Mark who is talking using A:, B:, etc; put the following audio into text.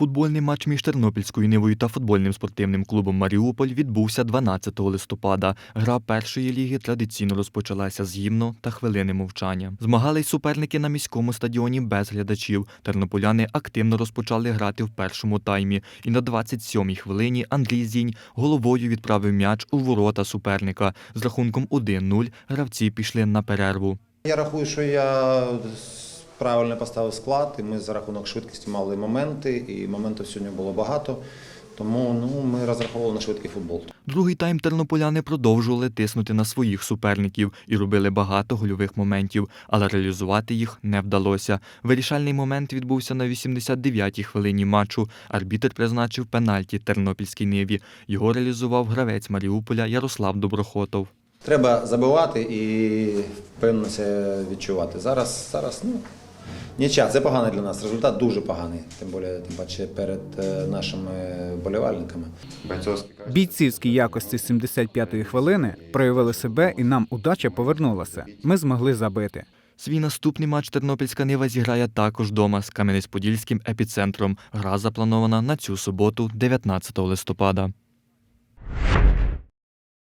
A: Футбольний матч між Тернопільською Нивою та футбольним спортивним клубом Маріуполь відбувся 12 листопада. Гра першої ліги традиційно розпочалася з гімну та хвилини мовчання. Змагались суперники на міському стадіоні без глядачів. Тернополяни активно розпочали грати в першому таймі. І на 27-й хвилині Андрій Зінь головою відправив м'яч у ворота суперника. З рахунком 1-0 гравці пішли на перерву.
B: Я рахую, що я правильно поставив склад, і ми за рахунок швидкості мали моменти, і моментів сьогодні було багато. Тому ну, ми розраховували на швидкий футбол.
A: Другий тайм тернополяни продовжували тиснути на своїх суперників і робили багато гольових моментів, але реалізувати їх не вдалося. Вирішальний момент відбувся на 89-й хвилині матчу. Арбітр призначив пенальті тернопільській ниві. Його реалізував гравець Маріуполя Ярослав Доброхотов.
B: Треба забивати і впевнено це відчувати. Зараз, зараз ну, нічого, це поганий для нас. Результат дуже поганий, тим більше, тим паче перед е, нашими болівальниками.
C: Бійцівські якості 75-ї хвилини проявили себе, і нам удача повернулася. Ми змогли забити.
A: Свій наступний матч Тернопільська Нива зіграє також вдома з Кам'янець-Подільським епіцентром. Гра запланована на цю суботу, 19 листопада.